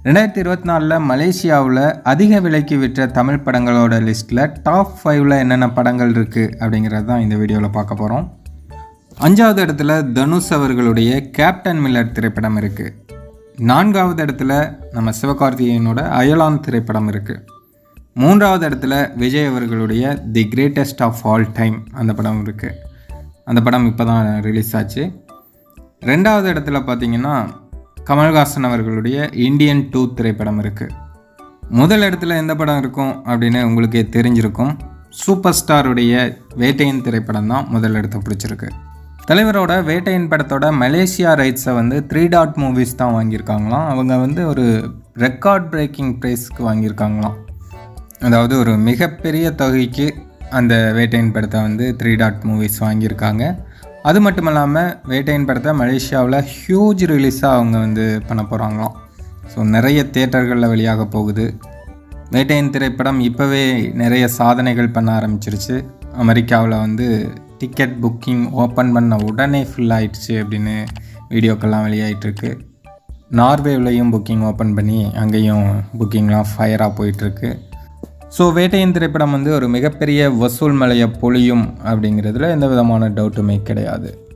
ரெண்டாயிரத்தி இருபத்தி நாலில் மலேசியாவில் அதிக விலைக்கு விற்ற தமிழ் படங்களோட லிஸ்ட்டில் டாப் ஃபைவ்ல என்னென்ன படங்கள் இருக்குது அப்படிங்கிறது தான் இந்த வீடியோவில் பார்க்க போகிறோம் அஞ்சாவது இடத்துல தனுஷ் அவர்களுடைய கேப்டன் மில்லர் திரைப்படம் இருக்குது நான்காவது இடத்துல நம்ம சிவகார்த்திகேயனோட அயலான் திரைப்படம் இருக்குது மூன்றாவது இடத்துல விஜய் அவர்களுடைய the greatest of all time அந்த படம் இருக்குது அந்த படம் இப்போ தான் ரிலீஸ் ஆச்சு. ரெண்டாவது இடத்துல பார்த்தீங்கன்னா கமல்ஹாசன் அவர்களுடைய இந்தியன் டூ திரைப்படம் இருக்குது முதல் இடத்துல எந்த படம் இருக்கும் அப்படின்னு உங்களுக்கே தெரிஞ்சிருக்கும். சூப்பர் ஸ்டாருடைய வேட்டையின் திரைப்படம் தான் முதல் இடத்த பிடிச்சிருக்கு. தலைவரோட வேட்டையின் படத்தோட மலேசியா ரைட்ஸை வந்து த்ரீ டாட் மூவிஸ் தான் வாங்கியிருக்காங்களாம். அவங்க வந்து ஒரு ரெக்கார்ட் பிரேக்கிங் ப்ரைஸ்க்கு வாங்கியிருக்காங்களாம். அதாவது ஒரு மிகப்பெரிய தொகைக்கு அந்த வேட்டையின் படத்தை வந்து த்ரீ டாட் மூவிஸ் வாங்கியிருக்காங்க. அது மட்டும் இல்லாமல் வேட்டையின் படத்தை மலேசியாவில் ஹியூஜ் ரிலீஸாக அவங்க வந்து பண்ண போகிறாங்களாம் ஸோ நிறைய தேட்டர்களில் வெளியாக போகுது. வேட்டையின் திரைப்படம் இப்போவே நிறைய சாதனைகள் பண்ண ஆரம்பிச்சிருச்சு. அமெரிக்காவில் வந்து டிக்கெட் புக்கிங் ஓப்பன் பண்ண உடனே ஃபுல் ஆயிடுச்சு அப்படின்னு வீடியோக்கெல்லாம் வெளியாகிட்டுருக்கு நார்வேவ்லையும் புக்கிங் ஓப்பன் பண்ணி அங்கேயும் புக்கிங்லாம் ஃபயராக போயிட்டுருக்கு. ஸோ வேட்டையின் திரைப்படம் வந்து ஒரு மிகப்பெரிய வசூல் மலையை பொழியும் அப்படிங்கிறதுல எந்த விதமான டவுட்டுமே கிடையாது.